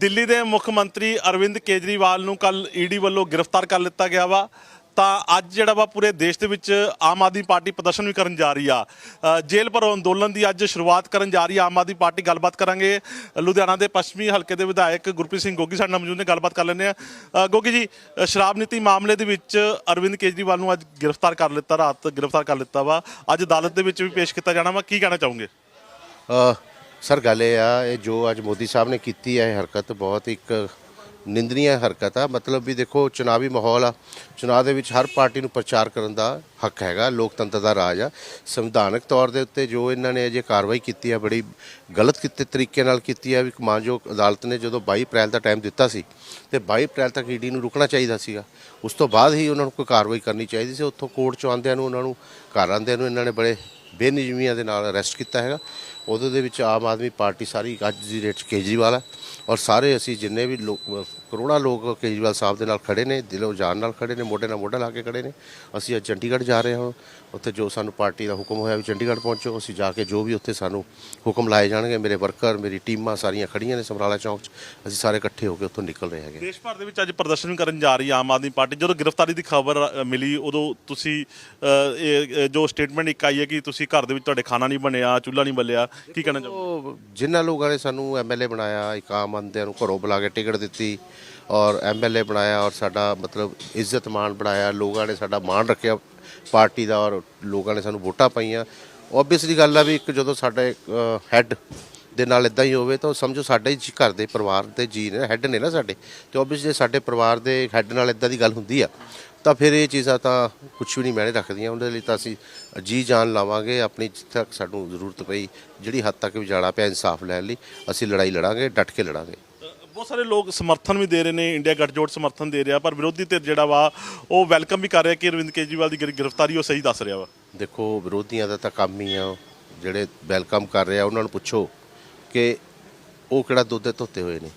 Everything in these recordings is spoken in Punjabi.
ਦਿੱਲੀ ਦੇ ਮੁੱਖ ਮੰਤਰੀ ਅਰਵਿੰਦ ਕੇਜਰੀਵਾਲ ਨੂੰ ਕੱਲ ਈਡੀ ਵੱਲੋਂ ਗ੍ਰਿਫਤਾਰ ਕਰ ਲਿੱਤਾ ਗਿਆ ਵਾ। ਤਾਂ ਅੱਜ ਜਿਹੜਾ ਵਾ ਪੂਰੇ ਦੇਸ਼ ਦੇ ਵਿੱਚ ਆਮ ਆਦਮੀ ਪਾਰਟੀ ਪ੍ਰਦਰਸ਼ਨ ਵੀ ਕਰਨ ਜਾ ਰਹੀ ਆ। ਜੇਲ੍ਹ ਭਰੋ ਅੰਦੋਲਨ ਦੀ ਅੱਜ ਸ਼ੁਰੂਆਤ ਕਰਨ ਜਾ ਰਹੀ ਆ। ਆਮ ਆਦਮੀ ਪਾਰਟੀ ਗੱਲਬਾਤ ਕਰਾਂਗੇ। ਲੁਧਿਆਣਾ ਦੇ ਪੱਛਮੀ ਹਲਕੇ ਦੇ ਵਿਧਾਇਕ ਗੁਰਪ੍ਰੀਤ ਸਿੰਘ ਗੋਗੀ ਸਾਡੇ ਨਾਲ ਮੌਜੂਦ ਨੇ, ਗੱਲਬਾਤ ਕਰ ਲੈਂਦੇ ਆ। ਗੋਗੀ ਜੀ ਸ਼ਰਾਬ ਨੀਤੀ ਮਾਮਲੇ ਦੇ ਵਿੱਚ ਅਰਵਿੰਦ ਕੇਜਰੀਵਾਲ ਨੂੰ ਅੱਜ ਗ੍ਰਿਫਤਾਰ ਕਰ ਲਿੱਤਾ, ਰਾਤ ਗ੍ਰਿਫਤਾਰ ਕਰ ਲਿੱਤਾ ਵਾ। ਅੱਜ ਅਦਾਲਤ ਦੇ ਵਿੱਚ ਵੀ ਪੇਸ਼ ਕੀਤਾ ਜਾਣਾ ਵਾ। ਕੀ ਕਹਿਣਾ ਚਾਹੋਗੇ? ਸਰ, ਗੱਲ ਇਹ ਆ, ਇਹ ਜੋ ਅੱਜ ਮੋਦੀ ਸਾਹਿਬ ਨੇ ਕੀਤੀ ਹੈ ਇਹ ਹਰਕਤ ਬਹੁਤ ਇੱਕ ਨਿੰਦਨੀय ਹਰਕਤ ਆ। ਮਤਲਬ ਵੀ ਦੇਖੋ, ਚੁਣਾਵੀ ਮਾਹੌਲ ਆ। ਚੁਣਾਵ ਦੇ ਵਿੱਚ ਹਰ ਪਾਰਟੀ ਨੂੰ ਪ੍ਰਚਾਰ ਕਰਨ ਦਾ ਹੱਕ ਹੈਗਾ, ਲੋਕਤੰਤਰ ਦਾ ਰਾਜ ਆ। ਸੰਵਿਧਾਨਕ ਤੌਰ ਦੇ ਉੱਤੇ ਜੋ ਇਹਨਾਂ ਨੇ ਅਜੇ ਕਾਰਵਾਈ ਕੀਤੀ ਆ, ਬੜੀ ਗਲਤ ਕੀਤੇ ਤਰੀਕੇ ਨਾਲ ਕੀਤੀ ਆ, ਵੀ ਮਾਨਯੋਗ ਅਦਾਲਤ ਨੇ ਜਦੋਂ 22 ਅਪ੍ਰੈਲ ਦਾ ਟਾਈਮ ਦਿੱਤਾ ਸੀ ਤੇ 22 ਅਪ੍ਰੈਲ ਤੱਕ ਈਡੀ ਨੂੰ ਰੁਕਣਾ ਚਾਹੀਦਾ ਸੀਗਾ। ਉਸ ਤੋਂ ਬਾਅਦ ਹੀ ਉਹਨਾਂ ਨੂੰ ਕੋਈ ਕਾਰਵਾਈ ਕਰਨੀ ਚਾਹੀਦੀ ਸੀ। ਉੱਥੋਂ ਕੋਰਟ 'ਚ ਆਉਂਦਿਆਂ ਨੂੰ, ਉਹਨਾਂ ਨੂੰ ਘਰ ਆਉਂਦਿਆਂ ਨੂੰ ਇਹਨਾਂ ਨੇ ਬੜੇ ਬੇਨਿਯਮੀਆਂ ਦੇ ਨਾਲ ਅਰੈਸਟ ਕੀਤਾ ਹੈਗਾ। ਉਹਦੇ ਦੇ ਵਿੱਚ ਆਮ ਆਦਮੀ ਪਾਰਟੀ ਸਾਰੀ ਅੱਜ ਦੀ ਡੇਟ 'ਚ ਕੇਜਰੀਵਾਲ ਹੈ। ਔਰ ਸਾਰੇ ਅਸੀਂ ਜਿੰਨੇ ਵੀ ਲੋਕ ਕਰੋੜਾਂ ਲੋਕ ਕੇਜਰੀਵਾਲ ਸਾਹਿਬ ਦੇ ਨਾਲ ਖੜੇ ਨੇ ਦਿਲੋਂ ਜਾਨ ਨਾਲ ਖੜੇ ਨੇ ਮੋਢੇ ਨਾਲ ਮੋਢਾ ਲਾ ਕੇ ਖੜੇ ਨੇ। ਅਸੀਂ ਅੱਜ ਚੰਡੀਗੜ੍ਹ ਜਾ ਰਹੇ ਹਾਂ। ਉੱਥੇ ਜੋ ਸਾਨੂੰ ਪਾਰਟੀ ਦਾ ਹੁਕਮ ਹੋਇਆ ਵੀ ਚੰਡੀਗੜ੍ਹ ਪਹੁੰਚੋ ਅਸੀਂ ਜਾ ਕੇ ਜੋ ਵੀ ਉੱਥੇ ਸਾਨੂੰ ਹੁਕਮ ਲਾਏ ਜਾਣਗੇ ਮੇਰੇ ਵਰਕਰ ਮੇਰੀ ਟੀਮਾਂ ਸਾਰੀਆਂ ਖੜੀਆਂ ਨੇ ਸਮਰਾਲਾ ਚੌਂਕ 'ਚ। ਅਸੀਂ ਸਾਰੇ ਇਕੱਠੇ ਹੋ ਕੇ ਉੱਥੋਂ ਨਿਕਲ ਰਹੇ ਹੈਗੇ। ਦੇਸ਼ ਭਰ ਦੇ ਵਿੱਚ ਅੱਜ ਪ੍ਰਦਰਸ਼ਨ ਕਰਨ ਜਾ ਰਹੀ ਆਮ ਆਦਮੀ ਪਾਰਟੀ। ਜਦੋਂ ਗ੍ਰਿਫਤਾਰੀ ਦੀ ਖਬਰ ਮਿਲੀ ਉਦੋਂ ਤੁਸੀਂ ਜੋ ਸਟੇਟਮੈਂਟ ਇੱਕ ਆਈ ਹੈ ਕਿ ਤੁਸੀਂ ਘਰ ਦੇ ਵਿੱਚ ਤੁਹਾਡੇ ਖਾਣਾ ਨਹੀਂ ਬਣਿਆ ਚੁੱਲ੍ਹਾ ਨਹੀਂ ਬਲਿਆ ਕੀ ਕਹਿਣਾ ਉਹ ਜਿਨ੍ਹਾਂ ਲੋਕਾਂ ਨੇ ਸਾਨੂੰ ਐਮਐਲਏ ਬਣਾਇਆ ਇੱਕ ਆਮ ਬੰਦਿਆਂ ਨੂੰ ਘਰੋਂ ਬੁਲਾ ਕੇ ਟਿਕਟ ਦਿੱਤੀ ਔਰ ਐਮਐਲਏ ਬਣਾਇਆ ਔਰ ਸਾਡਾ ਮਤਲਬ ਇੱਜ਼ਤ ਮਾਣ ਬਣਾਇਆ, ਲੋਕਾਂ ਨੇ ਸਾਡਾ ਮਾਣ ਰੱਖਿਆ ਪਾਰਟੀ ਦਾ ਔਰ ਲੋਕਾਂ ਨੇ ਸਾਨੂੰ ਵੋਟਾਂ ਪਾਈਆਂ। ਓਬਵੀਅਸਲੀ ਗੱਲ ਆ ਵੀ ਇੱਕ ਜਦੋਂ ਸਾਡੇ ਹੈੱਡ ਦੇ ਨਾਲ ਇਦਾਂ ਹੀ ਹੋਵੇ ਤਾਂ ਉਹ ਸਮਝੋ ਸਾਡੇ ਹੀ ਜੀ- ਘਰ ਦੇ ਪਰਿਵਾਰ ਦੇ ਜੀ ਨੇ ਹੈੱਡ ਨੇ ਨਾ ਸਾਡੇ। ਤੇ ਓਬਵੀਅਸਲੀ ਸਾਡੇ ਪਰਿਵਾਰ ਦੇ ਹੈੱਡ ਨਾਲ ਇਦਾਂ ਦੀ ਗੱਲ ਹੁੰਦੀ ਆ, ਤਾਂ ਫਿਰ ਇਹ ਚੀਜ਼ਾਂ ਤਾਂ ਕੁਝ ਵੀ ਨਹੀਂ ਮੈਨੇ ਰੱਖਦੀਆਂ। ਉਹਦੇ ਲਈ ਤਾਂ ਅਸੀਂ ਜੀ ਜਾਨ ਲਾਵਾਂਗੇ, ਆਪਣੀ ਜਿੱਥੇ ਤੱਕ ਸਾਨੂੰ ਜ਼ਰੂਰਤ ਪਈ, ਜਿਹੜੀ ਹੱਦ ਤੱਕ ਵੀ ਜਾਣਾ ਪਿਆ ਇਨਸਾਫ ਲੈਣ ਲਈ, ਅਸੀਂ ਲੜਾਈ ਲੜਾਂਗੇ, ਡਟ ਕੇ ਲੜਾਂਗੇ। ਬਹੁਤ ਸਾਰੇ ਲੋਕ ਸਮਰਥਨ ਵੀ ਦੇ ਰਹੇ ਨੇ, ਇੰਡੀਆ ਗੱਠਜੋੜ ਸਮਰਥਨ ਦੇ ਰਿਹਾ, ਪਰ ਵਿਰੋਧੀ ਧਿਰ ਜਿਹੜਾ ਵਾ, ਉਹ ਵੈਲਕਮ ਵੀ ਕਰ ਰਿਹਾ ਕਿ ਅਰਵਿੰਦ ਕੇਜਰੀਵਾਲ ਦੀ ਗ੍ਰਿ- ਗ੍ਰਿਫਤਾਰੀ ਉਹ ਸਹੀ ਦੱਸ ਰਿਹਾ ਵਾ। ਦੇਖੋ, ਵਿਰੋਧੀਆਂ ਦਾ ਤਾਂ ਕੰਮ ਹੀ ਆ, ਜਿਹੜੇ ਵੈਲਕਮ ਕਰ ਰਿਹਾ, ਉਹਨਾਂ ਨੂੰ ਪੁੱਛੋ ਕਿ ਉਹ ਕਿਹੜਾ ਦੁੱਧ ਧੋਤੇ ਹੋਏ ਨੇ।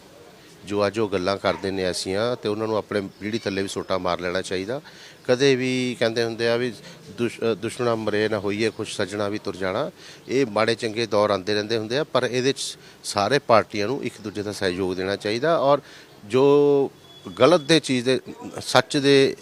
ਜੋ ਅੱਜ ਉਹ ਗੱਲਾਂ ਕਰਦੇ ਨੇ ਐਸੀਆਂ ਤੇ ਉਹਨਾਂ ਨੂੰ ਆਪਣੇ ਪੀੜੀ ਥੱਲੇ ਵੀ ਸੋਟਾ ਮਾਰ ਲੈਣਾ ਚਾਹੀਦਾ। ਕਦੇ ਵੀ ਕਹਿੰਦੇ ਹੁੰਦੇ ਆ ਵੀ ਦੁਸ਼- ਅ, ਦੁਸ਼ਮਣਾ ਮਰੇ ਨਾ ਹੋਈਏ ਖੁਸ਼ ਸੱਜਣਾ ਵੀ ਤੁਰ ਜਾਣਾ। ਇਹ ਮਾੜੇ ਚੰਗੇ ਦੌਰ ਆਉਂਦੇ ਰਹਿੰਦੇ ਹੁੰਦੇ ਆ ਪਰ ਇਹਦੇ ਚ ਸਾਰੇ ਪਾਰਟੀਆਂ ਨੂੰ ਇੱਕ ਦੂਜੇ ਦਾ ਸਹਿਯੋਗ ਦੇਣਾ ਚਾਹੀਦਾ ਔਰ ਜੋ ਗਲਤ ਦੇ ਚੀਜ਼ ਦੇ ਸੱਚ ਦੇ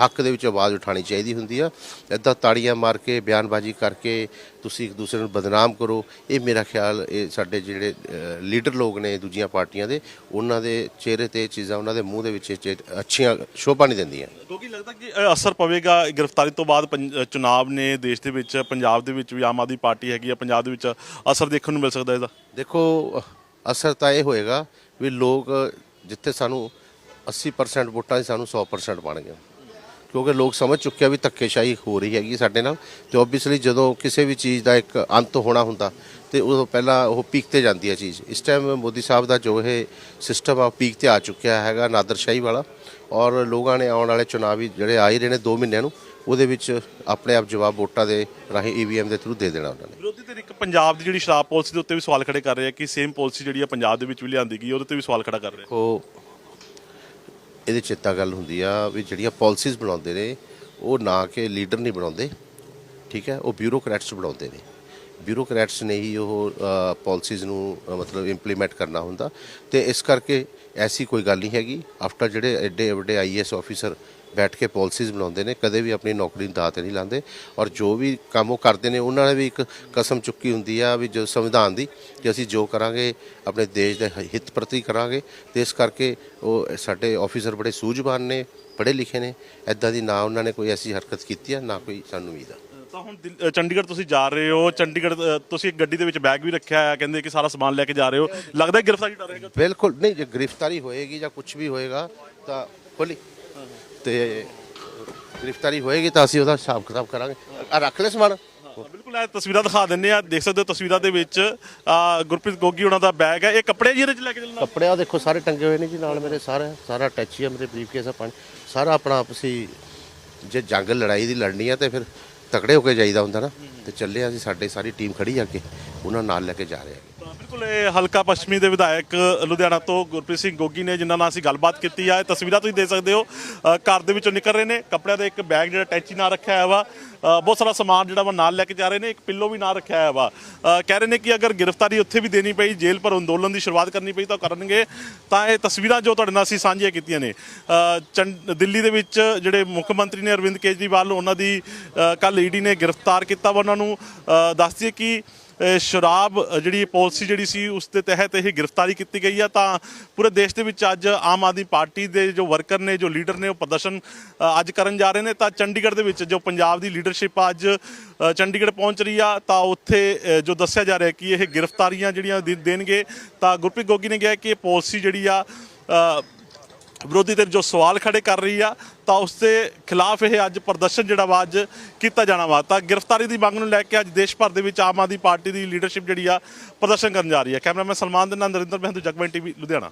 ਹੱਕ ਦੇ ਵਿੱਚ ਆਵਾਜ਼ ਉਠਾਣੀ ਚਾਹੀਦੀ ਹੁੰਦੀ ਆ। ਇਦਾਂ ਤਾੜੀਆਂ ਮਾਰ ਕੇ ਬਿਆਨਬਾਜ਼ੀ ਕਰਕੇ ਤੁਸੀਂ ਇੱਕ ਦੂਸਰੇ ਨੂੰ ਬਦਨਾਮ ਕਰੋ। ਇਹ ਮੇਰਾ ਖਿਆਲ ਇਹ ਸਾਡੇ ਜਿਹੜੇ ਲੀਡਰ ਲੋਕ ਨੇ ਦੂਜੀਆਂ ਪਾਰਟੀਆਂ ਦੇ ਉਹਨਾਂ ਦੇ ਚਿਹਰੇ ਤੇ ਚੀਜ਼ਾਂ ਉਹਨਾਂ ਦੇ ਮੂੰਹ ਦੇ ਵਿੱਚ ਅੱਛੀਆਂ ਸ਼ੋਭਾ ਨਹੀਂ ਦਿੰਦੀਆਂ। ਕਿਉਂਕਿ ਲੱਗਦਾ ਕਿ ਅਸਰ ਪਵੇਗਾ ਗ੍ਰਿਫਤਾਰੀ ਤੋਂ ਬਾਅਦ ਚੁਣਾਵ ਨੇ ਦੇਸ਼ ਦੇ ਵਿੱਚ ਪੰਜਾਬ ਦੇ ਵਿੱਚ ਵੀ ਆਮ ਆਦਮੀ ਪਾਰਟੀ ਹੈਗੀ ਆ ਪੰਜਾਬ ਦੇ ਵਿੱਚ ਅਸਰ ਦੇਖਣ ਨੂੰ ਮਿਲ ਸਕਦਾ ਇਹਦਾ। ਦੇਖੋ ਅਸਰ ਤਾਂ ਇਹ ਹੋਏਗਾ ਵੀ ਲੋਕ ਜਿੱਥੇ ਸਾਨੂੰ 80% ਵੋਟਾਂ ਸੀ ਸਾਨੂੰ 100% ਪਾਣਗੇ ਕਿਉਂਕਿ ਲੋਕ ਸਮਝ ਚੁੱਕੇ ਆ ਵੀ ਧੱਕੇਸ਼ਾਹੀ ਹੋ ਰਹੀ ਹੈਗੀ ਸਾਡੇ ਨਾਲ ਤੇ ਓਬਵੀਅਸਲੀ ਜਦੋਂ ਕਿਸੇ ਵੀ ਚੀਜ਼ ਦਾ ਇੱਕ ਅੰਤ ਹੋਣਾ ਹੁੰਦਾ ਤੇ ਉਦੋਂ ਪਹਿਲਾਂ ਉਹ ਪੀਕ ਤੇ ਜਾਂਦੀ ਹੈ ਚੀਜ਼। ਇਸ ਟਾਈਮ ਮੋਦੀ ਸਾਹਿਬ ਦਾ ਜੋ ਇਹ ਸਿਸਟਮ ਆ ਪੀਕ ਤੇ ਆ ਚੁੱਕਿਆ ਹੈਗਾ ਨਾਦਰਸ਼ਾਹੀ ਵਾਲਾ ਔਰ ਲੋਕਾਂ ਨੇ ਆਉਣ ਵਾਲੇ ਚੁਣਾਵੀ ਜਿਹੜੇ ਆ ਹੀ ਰਹੇ ਨੇ 2 ਮਹੀਨਿਆਂ ਨੂੰ ਉਹਦੇ ਵਿੱਚ ਆਪਣੇ ਆਪ ਜਵਾਬ ਵੋਟਾਂ ਦੇ ਰਾਹੀਂ ਈਵੀਐਮ ਦੇ ਥਰੂ ਦੇ ਦੇਣਾ ਉਹਨਾਂ ਨੇ। ਵਿਰੋਧੀ ਧਿਰ ਇੱਕ ਪੰਜਾਬ ਦੀ ਜਿਹੜੀ ਸ਼ਰਾਬ ਪਾਲਿਸੀ ਦੇ ਉੱਤੇ ਵੀ ਸਵਾਲ ਖੜੇ ਕਰ ਰਹੇ ਆ ਕਿ ਸੇਮ ਪਾਲਿਸੀ ਜਿਹੜੀ ਆ ਪੰਜਾਬ ਦੇ ਵਿੱਚ ਵੀ ਲਿਆਂਦੀ ਗਈ ਉਹਦੇ ਤੇ ਵੀ ਸਵਾਲ ਖੜਾ ਕਰ ਰਹੇ ਆ। ਦੇਖੋ ਇਹਦੇ ਚੇਤਾ ਗੱਲ ਹੁੰਦੀ ਆ ਵੀ ਜਿਹੜੀਆਂ ਪਾਲਿਸੀਜ਼ ਬਣਾਉਂਦੇ ਨੇ, ਉਹ ਨਾ ਕਿ ਲੀਡਰ ਨਹੀਂ ਬਣਾਉਂਦੇ, ਠੀਕ ਹੈ? ਉਹ ਬਿਊਰੋਕਰੈਟਸ ਬਣਾਉਂਦੇ ਨੇ। ਬਿਊਰੋਕਰੈਟਸ ਨੇ ਹੀ ਉਹ ਪਾਲਿਸੀਜ਼ ਨੂੰ ਅ, ਮਤਲਬ ਇੰਪਲੀਮੈਂਟ ਕਰਨਾ ਹੁੰਦਾ। ਤੇ ਇਸ ਕਰਕੇ ਐਸੀ ਕੋਈ ਗੱਲ ਨਹੀਂ ਹੈਗੀ। ਆਫਟਰ ਜਿਹੜੇ ਐਡੇ ਵੱਡੇ ਆਈਐਸ ਆਫੀਸਰ ਬੈਠ ਕੇ ਪਾਲਿਸੀਜ਼ ਬਣਾਉਂਦੇ ਨੇ ਕਦੇ ਵੀ ਆਪਣੀ ਨੌਕਰੀ ਨੂੰ ਦਾਅ ਤੇ ਨਹੀਂ ਲਾਉਂਦੇ। ਔਰ ਜੋ ਵੀ ਕੰਮ ਉਹ ਕਰਦੇ ਨੇ ਉਹਨਾਂ ਨੇ ਵੀ ਇੱਕ ਕਸਮ ਚੁੱਕੀ ਹੁੰਦੀ ਆ ਵੀ ਜੋ ਸੰਵਿਧਾਨ ਦੀ ਕਿ ਅਸੀਂ ਜੋ ਕਰਾਂਗੇ ਆਪਣੇ ਦੇਸ਼ ਦੇ ਹ- ਹਿੱਤ ਪ੍ਰਤੀ ਕਰਾਂਗੇ। ਤੇ ਇਸ ਕਰਕੇ ਉਹ ਸਾਡੇ ਆਫੀਸਰ ਬੜੇ ਸੂਝਵਾਨ ਨੇ ਪੜ੍ਹੇ ਲਿਖੇ ਨੇ। ਐਦਾਂ ਦੀ ਨਾ ਉਹਨਾਂ ਨੇ ਕੋਈ ਐਸੀ ਹਰਕਤ ਕੀਤੀ ਆ ਨਾ ਕੋਈ ਸਾਨੂੰ ਉਮੀਦ ਆ। ਤਾਂ ਹੁਣ ਦਿੱਲ- ਅ, ਚੰਡੀਗੜ੍ਹ ਤੁਸੀਂ ਜਾ ਰਹੇ ਹੋ ਚੰਡੀਗੜ੍ਹ ਅ, ਤੁਸੀਂ ਇੱਕ ਗੱਡੀ ਦੇ ਵਿੱਚ ਬੈਗ ਵੀ ਰੱਖਿਆ ਹੈ ਕਹਿੰਦੇ ਕਿ ਸਾਰਾ ਸਮਾਨ ਲੈ ਕੇ ਜਾ ਰਹੇ ਹੋ। ਲੱਗਦਾ ਹੈ ਗ੍ਰਿਫਤਾਰੀ ਡਰ ਰਹੇਗਾ? ਬਿਲਕੁਲ ਨਹੀਂ ਜੇ ਗ੍ਰਿਫਤਾਰੀ ਹੋਏਗੀ ਜਾਂ ਕੁਝ ਵੀ ਹੋਏਗਾ ਤਾਂ ਖੋਲੀ। ਤੇ ਗ੍ਰਿਫਤਾਰੀ ਹੋਏਗੀ ਤਾਂ ਅਸੀਂ ਉਹਦਾ ਹਿਸਾਬ ਕਿਤਾਬ ਕਰਾਂਗੇ। ਆ ਰੱਖ ਲੈ ਸਮਾਨ। ਬਿਲਕੁਲ ਇਹ ਤਸਵੀਰਾਂ ਦਿਖਾ ਦਿੰਨੇ ਆ ਦੇਖ ਸਕਦੇ ਹੋ ਤਸਵੀਰਾਂ ਦੇ ਵਿੱਚ ਅ, ਗੁਰਪ੍ਰੀਤ ਗੋਗੀ ਉਹਨਾਂ ਦਾ ਬੈਗ ਹੈ। ਇਹ ਕੱਪੜੇ ਜਿਹਦੇ ਚ ਲੈ ਕੇ ਚੱਲਣਾ? ਕੱਪੜੇ ਆ ਦੇਖੋ ਸਾਰੇ ਟੰਗੇ ਹੋਏ ਨੇ ਜੀ ਨਾਲ ਮੇਰੇ ਸਾਰਾ ਸਾਰਾ ਅਟੈਚੀ ਆ ਮੇਰੇ ਬਰੀਫਕੇਸ ਆ ਪਾਣੀ ਸਾਰਾ ਆਪਣਾ ਆਪਸੀ ਜੇ ਜੰਗ ਲੜਾਈ ਦੀ ਲੜਨੀ ਆ ਤੇ ਫਿਰ ਤਕੜੇ ਹੋ ਕੇ ਜਾਈਦਾ ਹੁੰਦਾ ਨਾ, ਤੇ ਚੱਲੇ ਅਸੀਂ ਸਾਡੇ ਸਾਰੀ ਟੀਮ ਖੜੀ ਆ ਕੇ ਉਹਨਾਂ ਨਾਲ ਲੈ ਕੇ ਜਾ ਰਹੇ ਆ ਤਾਂ ਬਿਲਕੁਲ ਇਹ ਹਲਕਾ ਪੱਛਮੀ ਦੇ ਵਿਧਾਇਕ ਲੁਧਿਆਣਾ ਤੋਂ ਗੁਰਪ੍ਰੀਤ ਸਿੰਘ ਗੋਗੀ ਨੇ ਜਿਨ੍ਹਾਂ ਨਾਲ ਅਸੀਂ ਗੱਲਬਾਤ ਕੀਤੀ ਆ। ਇਹ ਤਸਵੀਰਾਂ ਤੁਸੀਂ ਦੇਖ ਸਕਦੇ ਹੋ। ਅ, ਘਰ ਦੇ ਵਿੱਚੋਂ ਨਿਕਲ ਰਹੇ ਨੇ। ਕੱਪੜਿਆਂ ਦਾ ਇੱਕ ਬੈਗ ਜਿਹੜਾ ਟੈਚੀ ਨਾਲ ਰੱਖਿਆ ਹੋਇਆ ਵਾ। ਅ, ਬਹੁਤ ਸਾਰਾ ਸਮਾਨ ਜਿਹੜਾ ਵਾ ਨਾਲ ਲੈ ਕੇ ਜਾ ਰਹੇ ਨੇ। ਇੱਕ ਪਿੱਲੋ ਵੀ ਨਾਲ ਰੱਖਿਆ ਹੋਇਆ ਵਾ। ਅ, ਕਹਿ ਰਹੇ ਨੇ ਕਿ ਅਗਰ ਗ੍ਰਿਫਤਾਰੀ ਉੱਥੇ ਵੀ ਦੇਣੀ ਪਈ ਜੇਲ੍ਹ ਪਰ ਅੰਦੋਲਨ ਦੀ ਸ਼ੁਰੂਆਤ ਕਰਨੀ ਪਈ ਤਾਂ ਕਰਨਗੇ। ਤਾਂ ਇਹ ਤਸਵੀਰਾਂ ਜੋ ਤੁਹਾਡੇ ਨਾਲ ਅਸੀਂ ਸਾਂਝੀਆਂ ਕੀਤੀਆਂ ਨੇ। ਅ, ਚੰਡ- ਦਿੱਲੀ ਦੇ ਵਿੱਚ ਜਿਹੜੇ ਮੁੱਖ ਮੰਤਰੀ ਨੇ ਅਰਵਿੰਦ ਕੇਜਰੀਵਾਲ ਨੂੰ ਉਹਨਾਂ ਦੀ ਕੱਲ ਈਡੀ ਨੇ ਗ੍ਰਿਫਤਾਰ ਕੀਤਾ ਵਾ ਉਹਨਾਂ ਨੂੰ। ਅ, ਦੱਸ ਦਈਏ ਕਿ ਸ਼ਰਾਬ ਜਿਹੜੀ ਪਾਲਿਸੀ ਜਿਹੜੀ ਸੀ, ਉਸ ਦੇ ਤਹਿਤ ਇਹ ਗ੍ਰਿਫਤਾਰੀ ਕੀਤੀ ਗਈ ਆ। ਤਾਂ ਪੂਰੇ ਦੇਸ਼ ਦੇ ਵਿੱਚ ਅੱਜ ਆਮ ਆਦਮੀ ਪਾਰਟੀ ਦੇ ਜੋ ਵਰਕਰ ਨੇ, ਜੋ ਲੀਡਰ ਨੇ, ਉਹ ਪ੍ਰਦਰਸ਼ਨ ਅੱਜ ਕਰਨ ਜਾ ਰਹੇ ਨੇ। ਤਾਂ ਚੰਡੀਗੜ੍ਹ ਦੇ ਵਿੱਚ ਜੋ ਪੰਜਾਬ ਦੀ ਲੀਡਰਸ਼ਿਪ ਅੱਜ ਚੰਡੀਗੜ੍ਹ ਪਹੁੰਚ ਰਹੀ ਆ, ਤਾਂ ਉੱਥੇ ਜੋ ਦੱਸਿਆ ਜਾ ਰਿਹਾ ਕਿ ਇਹ ਗ੍ਰਿਫਤਾਰੀਆਂ ਜਿਹੜੀਆਂ ਦੇ- ਦੇਣਗੇ, ਤਾਂ ਗੁਰਪ੍ਰੀਤ ਗੋਗੀ ਨੇ ਕਿਹਾ ਕਿ ਇਹ ਪਾਲਿਸੀ ਜਿਹੜੀ ਆ ਵਿਰੋਧੀ ਧਿਰ ਜੋ ਸਵਾਲ ਖੜੇ ਕਰ ਰਹੀ ਆ, ਤਾਂ ਉਸ ਦੇ ਖਿਲਾਫ ਇਹ ਅੱਜ ਪ੍ਰਦਰਸ਼ਨ ਜਿਹੜਾ ਵਾ ਅੱਜ ਕੀਤਾ ਜਾਣਾ ਵਾ। ਤਾਂ ਗ੍ਰਿਫਤਾਰੀ ਦੀ ਮੰਗ ਨੂੰ ਲੈ ਕੇ ਅੱਜ ਦੇਸ਼ ਭਰ ਦੇ ਵਿੱਚ ਆਮ ਆਦਮੀ ਪਾਰਟੀ ਦੀ ਲੀਡਰਸ਼ਿਪ ਜਿਹੜੀ ਆ, ਪ੍ਰਦਰਸ਼ਨ ਕਰਨ ਜਾ ਰਹੀ ਹੈ ਕੈਮਰਾਮੈਨ ਸਲਮਾਨ ਦੇ ਨਾਲ ਨਰਿੰਦਰ ਮਹਿੰਦੂ, ਜਗਮਨ ਟੀਵੀ, ਲੁਧਿਆਣਾ।